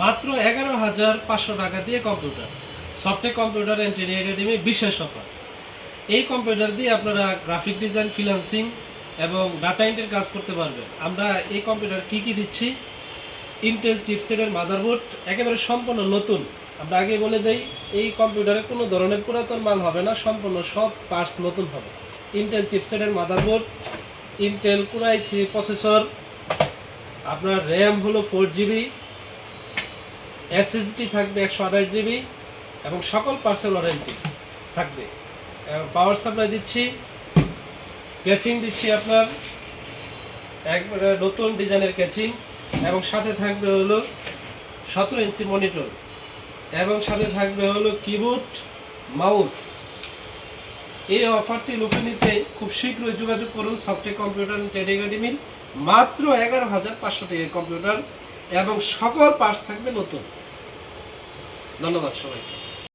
মাত্র এগারো হাজার পাঁচশো টাকা দিয়ে computer. Software computer and training academy বিশেষ অফার। এই কম্পিউটার দিয়ে আপনারা গ্রাফিক ডিজাইন ফ্রিল্যান্সিং এবং ডাটা এন্ট্রির কাজ করতে পারবেন। আমরা এই কম্পিউটার কি কি দিচ্ছি? ইন্টেল চিপসেটের মাদারবোর্ড একেবারে সম্পূর্ণ নতুন। আমরা আগে বলে দেই, এই কম্পিউটারে কোনো ধরনের পুরাতন মাল হবে না, সম্পূর্ণ সব পার্টস নতুন হবে। Intel চিপসেটের motherboard Intel core i three processor আপনার র্যাম হলো ফোর জিবি এসএসডি থাকবে একশো আঠাশ জিবি এবং সকল পার্সেল ওয়ারেন্টি থাকবে। পাওয়ার সাপ্লাই দিচ্ছি ক্যাচিং দিচ্ছি আপনার, একবারে নতুন ডিজাইনের ক্যাচিং এবং সাথে থাকবে হলো সতেরো ইঞ্চি মনিটর এবং সাথে থাকবে হলো কিবোর্ড মাউস এই অফারটি লুফে নিতে খুব শীঘ্রই যোগাযোগ করুন সফটওয়্যার কম্পিউটার ট্রেড একাডেমির মাত্র এগারো হাজার পাঁচশো টাকা কম্পিউটার এবং সকল পার্টস থাকবে নতুন। ধন্যবাদ সবাইকে।